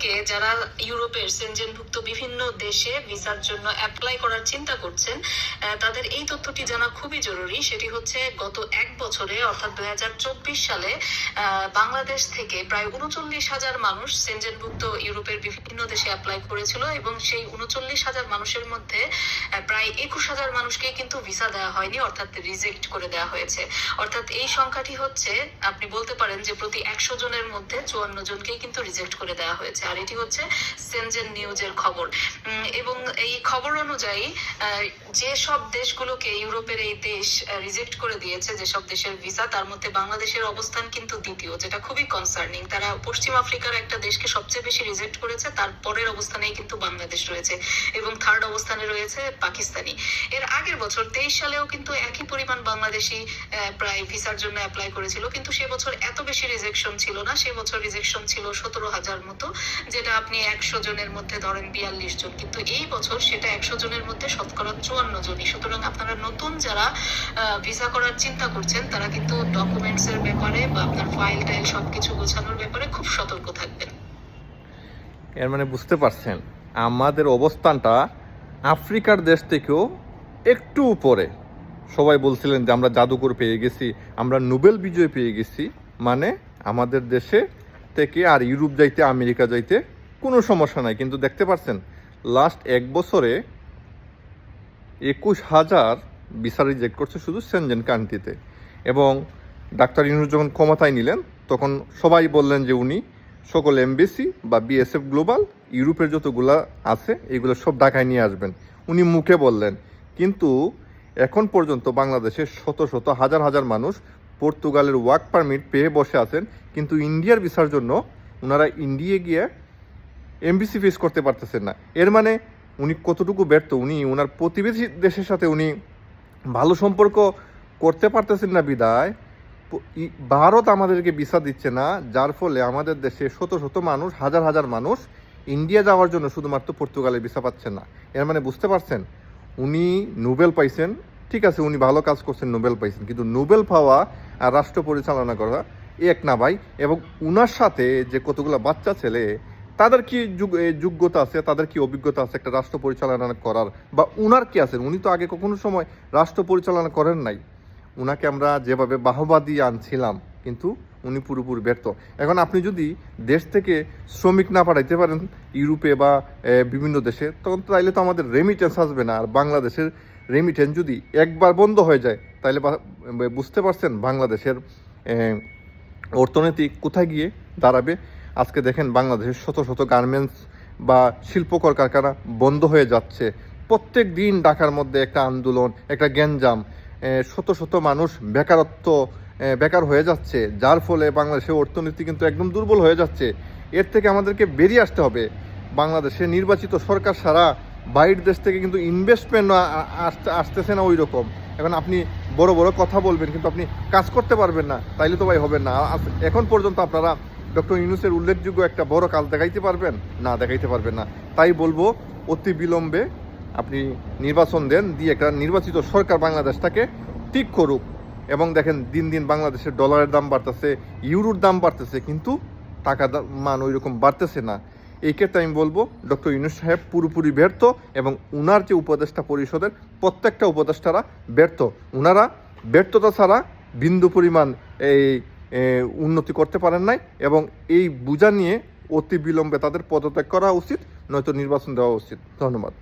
থেকে যারা ইউরোপের সেনজেনভুক্ত বিভিন্ন দেশে ভিসার জন্য অ্যাপ্লাই করার চিন্তা করছেন তাদের এই তথ্যটি জানা খুবই জরুরি। সেটি হচ্ছে গত এক বছরে, অর্থাৎ দুই সালে বাংলাদেশ থেকে প্রায় উনচল্লিশ হাজার মানুষ সেনজেনভুক্ত ইউরোপের বিভিন্ন দেশে অ্যাপ্লাই করেছিল এবং সেই উনচল্লিশ হাজার মানুষের মধ্যে প্রায় একুশ হাজার মানুষকে কিন্তু ভিসা দেওয়া হয়নি, অর্থাৎ রিজেক্ট করে দেওয়া হয়েছে। অর্থাৎ এই সংখ্যাটি হচ্ছে, আপনি বলতে পারেন যে প্রতি একশো জনের মধ্যে চুয়ান্ন জনকেই কিন্তু রিজেক্ট করে দেওয়া হয়েছে। আর এটি হচ্ছে সেনজেন নিউজের খবর। এবং এই খবর অনুযায়ী যে সব দেশগুলোকে ইউরোপের এই দেশ রিজেক্ট করে দিয়েছে যেসব দেশের ভিসা তার মধ্যে বাংলাদেশের অবস্থান কিন্তু দ্বিতীয়, যেটা খুবই কনসার্নিং তারা পশ্চিম আফ্রিকার একটা দেশকে সবচেয়ে বেশি রিজেক্ট করেছে, তার পরের অবস্থানেই কিন্তু বাংলাদেশ রয়েছে এবং থার্ড অবস্থানে রয়েছে পাকিস্তানি। এর আগের বছর তেইশ সালেও কিন্তু একই পরিমাণ বাংলাদেশি প্রায় ভিসার জন্য অ্যাপ্লাই করেছিল, কিন্তু সে বছর এত বেশি রিজেকশন ছিল না, সে বছর রিজেকশন ছিল সতেরো হাজার মতো যেটা আপনি একশো জনের মধ্যে ধরেন বিয়াল্লিশ জন। কিন্তু এই বছর সেটা একশো জনের মধ্যে শতকরা চুয়ান্ন জনই। সুতরাং আপনারা নতুন যারা ভিসা করার চিন্তা করছেন, তারা কিন্তু ডকুমেন্টস এর ব্যাপারে বা আপনার ফাইল টাইল সবকিছু গোছানোর ব্যাপারে খুব সতর্ক থাকবেন। এর মানে বুঝতে পারছেন, আমাদের অবস্থানটা আফ্রিকার দেশ থেকেও একটু উপরে। সবাই বলছিলেন যে আমরা জাদুকর পেয়ে গেছি, আমরা নোবেল বিজয় পেয়ে গেছি। মানে আমাদের দেশে থেকে আর ইউরোপ যাইতে, আমেরিকা যাইতে কোনো সমস্যা নাই। কিন্তু দেখতে পাচ্ছেন লাস্ট এক বছরে একুশ হাজার ভিসা রিজেক্ট করছে শুধু সেনজেন কান্ট্রিতে এবং ডাক্তার ইউনুস যখন ক্ষমতায় নিলেন, তখন সবাই বললেন যে উনি সকল এমবিসি বা বিএসএফ গ্লোবাল ইউরোপের যতগুলা আছে, এগুলো সব ঢাকায় নিয়ে আসবেন। উনি মুখে বললেন। কিন্তু এখন পর্যন্ত বাংলাদেশের শত শত, হাজার হাজার মানুষ পর্তুগালের ওয়ার্ক পারমিট পেয়ে বসে আছেন, কিন্তু ইন্ডিয়ার ভিসার জন্য ওনারা ইন্ডিয়া গিয়ে এমবিসি ফেস করতে পারতেছেন না। এর মানে উনি কতটুকু ব্যর্থ? উনি ওনার প্রতিবেশী দেশের সাথে উনি ভালো সম্পর্ক করতে পারতেছেন না বিদায়। ভারত আমাদেরকে ভিসা দিচ্ছে না, যার ফলে আমাদের দেশে শত শত মানুষ, হাজার হাজার মানুষ ইন্ডিয়া যাওয়ার জন্য শুধুমাত্র পর্তুগালে ভিসা পাচ্ছেন না। এর মানে বুঝতে পারছেন? উনি নোবেল পাইছেন ঠিক আছে, উনি ভালো কাজ করছেন, নোবেল পাইছেন। কিন্তু নোবেল পাওয়া আর রাষ্ট্র পরিচালনা করা এক না ভাই। এবং উনার সাথে যে কতগুলো বাচ্চা ছেলে, তাদের কি যোগ- যোগ্যতা আছে, তাদের কি অভিজ্ঞতা আছে একটা রাষ্ট্র পরিচালনা করার? বা উনার কি আছেন? উনি তো আগে কখনো সময় রাষ্ট্র পরিচালনা করেন নাই। উনাকে আমরা যেভাবে বাহবা দিয়ে আনছিলাম, কিন্তু উনি পুরোপুরি ব্যর্থ। এখন আপনি যদি দেশ থেকে শ্রমিক না পাঠাইতে পারেন, ইউরোপে বা বিভিন্ন দেশে, তখন তাইলে তো আমাদের রেমিটেন্স আসবে না। আর বাংলাদেশের রেমিটেন্স যদি একবার বন্ধ হয়ে যায়, তাহলে বুঝতে পারছেন বাংলাদেশের অর্থনীতি কোথায় গিয়ে দাঁড়াবে? আজকে দেখেন বাংলাদেশের শত শত গার্মেন্টস বা শিল্পকর কারখানা বন্ধ হয়ে যাচ্ছে। প্রত্যেক দিন ঢাকার মধ্যে একটা আন্দোলন, একটা গ্যাঞ্জাম শত শত মানুষ বেকারত্ব বেকার হয়ে যাচ্ছে, যার ফলে বাংলাদেশের অর্থনীতি কিন্তু একদম দুর্বল হয়ে যাচ্ছে। এর থেকে আমাদেরকে বেরিয়ে আসতে হবে। বাংলাদেশে নির্বাচিত সরকার সারা বাইরের দেশ থেকে কিন্তু ইনভেস্টমেন্ট আসতে, আসতেছে না ওই রকম এখন আপনি বড় বড় কথা বলবেন, কিন্তু আপনি কাজ করতে পারবেন না, তাইলে তো ভাই হবে না। এখন পর্যন্ত আপনারা ডক্টর ইউনুসের উল্লেখযোগ্য একটা বড় কাজ দেখাইতে পারবেন? না, দেখাইতে পারবেন না। তাই বলব, অতি বিলম্বে আপনি নির্বাচন দেন, দিয়ে একটা নির্বাচিত সরকার বাংলাদেশটাকে ঠিক করুক। এবং দেখেন, দিন দিন বাংলাদেশের ডলারের দাম বাড়তেছে, ইউরোর দাম বাড়তেছে, কিন্তু টাকা মান ওই রকম বাড়তেছে না। এই আমি বলব ডক্টর ইউনুস সাহেব পুরোপুরি ব্যর্থ এবং উনার যে উপদেষ্টা পরিষদের প্রত্যেকটা উপদেষ্টারা ব্যর্থ। উনারা ব্যর্থতা ছাড়া বিন্দু পরিমাণ এই উন্নতি করতে পারেন নাই এবং এই বোঝা নিয়ে অতি বিলম্বে তাদের পদত্যাগ করা উচিত, নয়তো নির্বাচন দেওয়া উচিত। ধন্যবাদ।